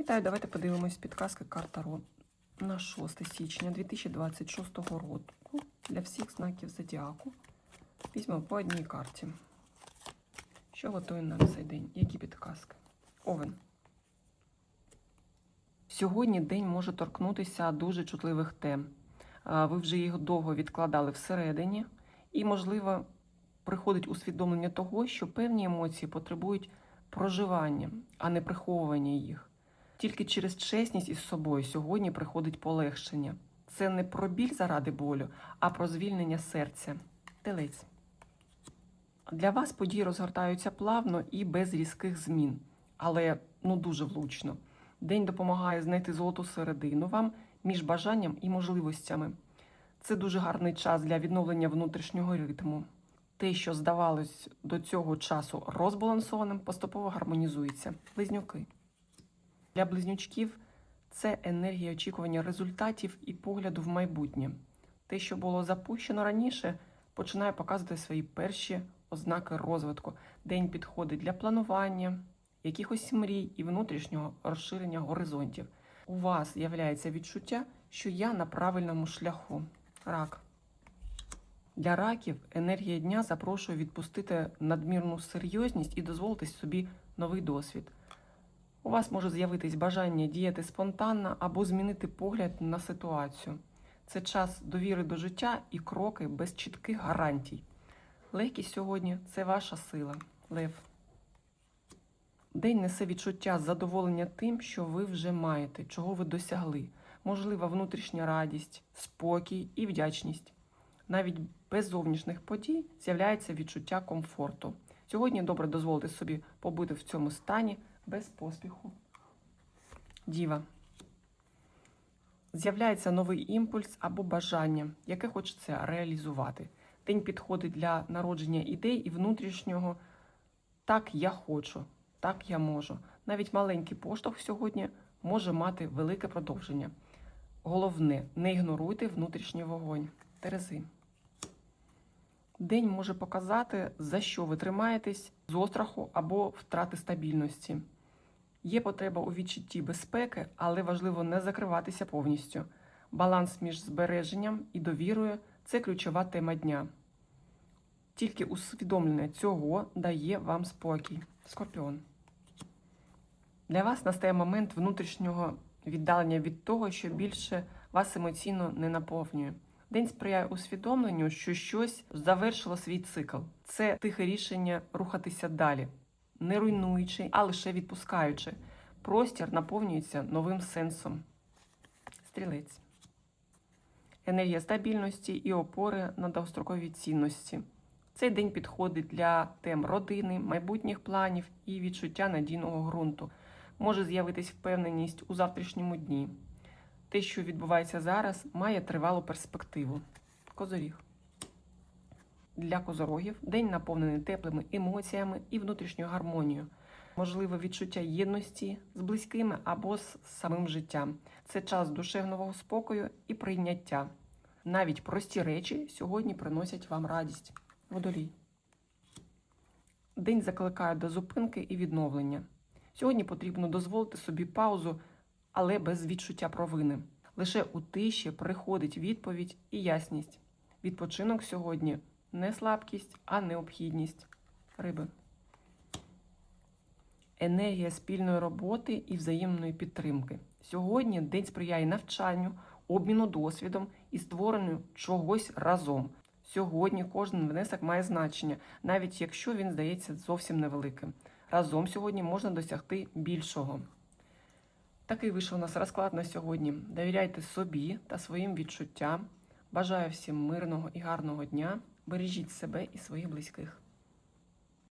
Вітаю, давайте подивимось підказки карта Ро на 6 січня 2026 року для всіх знаків зодіаку. Візьмемо по одній карті. Що готує нам цей день? Які підказки? Овен. Сьогодні день може торкнутися дуже чутливих тем. Ви вже їх довго відкладали всередині, і, можливо, приходить усвідомлення того, що певні емоції потребують проживання, а не приховування їх. Тільки через чесність із собою сьогодні приходить полегшення. Це не про біль заради болю, а про звільнення серця. Телець. Для вас події розгортаються плавно і без різких змін, але ну дуже влучно. День допомагає знайти золоту середину вам між бажанням і можливостями. Це дуже гарний час для відновлення внутрішнього ритму. Те, що здавалось до цього часу розбалансованим, поступово гармонізується. Близнюки. Для близнючків це енергія очікування результатів і погляду в майбутнє. Те, що було запущено раніше, починає показувати свої перші ознаки розвитку. День підходить для планування, якихось мрій і внутрішнього розширення горизонтів. У вас з'являється відчуття, що я на правильному шляху. Рак. Для раків енергія дня запрошує відпустити надмірну серйозність і дозволити собі новий досвід. У вас може з'явитись бажання діяти спонтанно або змінити погляд на ситуацію. Це час довіри до життя і кроки без чітких гарантій. Легкість сьогодні це ваша сила, лев. День несе відчуття задоволення тим, що ви вже маєте, чого ви досягли. Можлива внутрішня радість, спокій і вдячність. Навіть без зовнішніх подій з'являється відчуття комфорту. Сьогодні добре дозволити собі побути в цьому стані без поспіху. Діва. З'являється новий імпульс або бажання, яке хочеться реалізувати. День підходить для народження ідей і внутрішнього так я хочу, так я можу. Навіть маленький поштовх сьогодні може мати велике продовження. Головне, не ігноруйте внутрішній вогонь. Терези. День може показати, за що ви тримаєтесь з остраху або втрати стабільності. Є потреба у відчутті безпеки, але важливо не закриватися повністю. Баланс між збереженням і довірою це ключова тема дня. Тільки усвідомлення цього дає вам спокій. Скорпіон. Для вас настає момент внутрішнього віддалення від того, що більше вас емоційно не наповнює. День сприяє усвідомленню, що щось завершило свій цикл. Це тихе рішення рухатися далі, не руйнуючи, а лише відпускаючи. Простір наповнюється новим сенсом. Стрілець. Енергія стабільності і опори на довгострокові цінності. Цей день підходить для тем родини, майбутніх планів і відчуття надійного ґрунту. Може з'явитись впевненість у завтрашньому дні. Те, що відбувається зараз, має тривалу перспективу. Козоріг. Для козорогів день наповнений теплими емоціями і внутрішньою гармонією. Можливе відчуття єдності з близькими або з самим життям. Це час душевного спокою і прийняття. Навіть прості речі сьогодні приносять вам радість. Водолій. День закликає до зупинки і відновлення. Сьогодні потрібно дозволити собі паузу, але без відчуття провини. Лише у тиші приходить відповідь і ясність. Відпочинок сьогодні не слабкість, а необхідність. Риби. Енергія спільної роботи і взаємної підтримки. Сьогодні день сприяє навчанню, обміну досвідом і створенню чогось разом. Сьогодні кожен внесок має значення, навіть якщо він здається зовсім невеликим. Разом сьогодні можна досягти більшого. Такий вийшов у нас розклад на сьогодні. Довіряйте собі та своїм відчуттям. Бажаю всім мирного і гарного дня. Бережіть себе і своїх близьких.